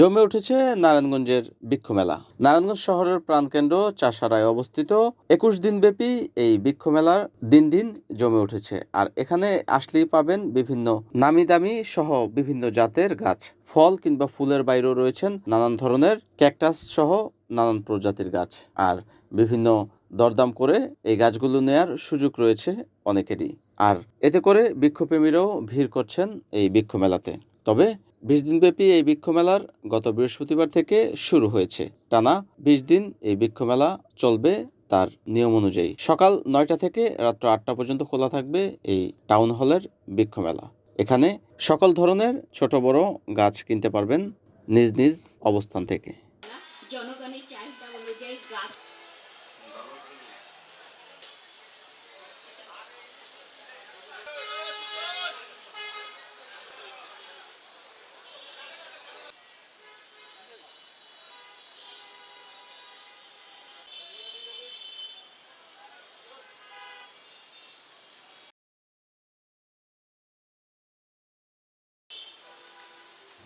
জমে উঠেছে নারায়ণগঞ্জের বৃক্ষ মেলা নারায়ণগঞ্জ শহরের প্রাণকেন্দ্র চাষারায় অবস্থিত। একুশ দিনব্যাপী এই বৃক্ষ মেলার দিন দিন জমে উঠেছে। আর এখানে আসলেই পাবেন বিভিন্ন নামি দামি সহ বিভিন্ন জাতের গাছ। ফল কিংবা ফুলের বাইরেও রয়েছেন নানান ধরনের ক্যাকটাস সহ নানান প্রজাতির গাছ। আর বিভিন্ন দরদাম করে এই গাছগুলো নেয়ার সুযোগ রয়েছে অনেকেরই। আর এতে করে বৃক্ষপ্রেমীরাও ভিড় করছেন এই বৃক্ষ মেলাতে তবে বিশ দিনব্যাপী এই বৃক্ষ মেলার গত বৃহস্পতিবার থেকে শুরু হয়েছে। টানা বিশ দিন এই বৃক্ষ মেলা চলবে তার নিয়ম অনুযায়ী। সকাল নয়টা থেকে রাত্র আটটা পর্যন্ত খোলা থাকবে এই টাউন হলের বৃক্ষ মেলা এখানে সকল ধরনের ছোট বড় গাছ কিনতে পারবেন নিজ নিজ অবস্থান থেকে। জনগণের চাহিদা অনুযায়ী গাছ